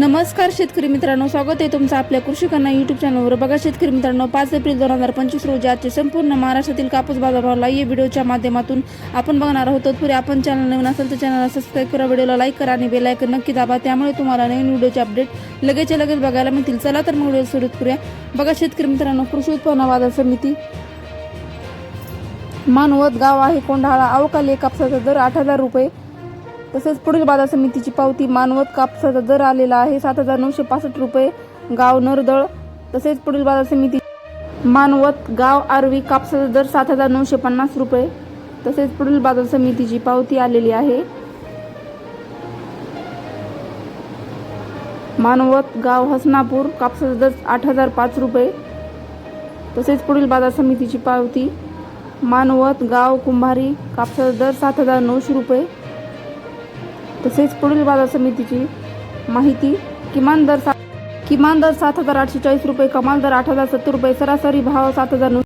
नमस्कार शेतकरी मित्रांनो स्वागत आहे तुमचं आपल्या कृषी कन्या युट्यूब चॅनलवर बघा शेतकरी मित्रांनो पाच एप्रिल दोन हजार पंचवीस रोजी आजचे संपूर्ण महाराष्ट्रातील कापूस बाजारभावाला या व्हिडिओच्या माध्यमातून आपण बघणार आहोत. तत्पूर्वी आपण चॅनल नवीन असेल तर चॅनलला सबस्क्राईब करा व्हिडिओला लाईक करा आणि बेलायकन नक्की दाबा. त्यामुळे तुम्हाला नवीन व्हिडिओचे अपडेट लगेच लगेच बघायला मिळतील. चला तर मग व्हिडिओ सुरू करूया. बघा शेतकरी मित्रांनो कृषी उत्पन्न बाजार समिती मानवत गाव आहे कोंढाळा. अवकाली कापसाचा दर आठ हजार रुपये. तसेच पुढील बाजार समितीची पावती मानवत कापसाचा दर आलेला आहे. सात हजार नऊशे पासष्ट रुपये गाव नरदळ. तसेच पुढील बाजार समिती मानवत गाव आरवी कापसाचा दर सात हजार नऊशे पन्नास रुपये. तसेच पुढील बाजार समितीची पावती आलेली आहे. मानवत गाव हसनापूर कापसाचा दर आठ हजार पाच रुपये. तसेच पुढील बाजार समितीची पावती मानवत गाव कुंभारी कापसाचा दर सात हजार नऊशे रुपये. तसेच पुढील बाजार समितीची माहिती किमान दर सात किमान दर सात हजार आठशे चाळीस रुपये कमाल दर आठ हजार सत्तर रुपये सरासरी भाव सात हजार नऊ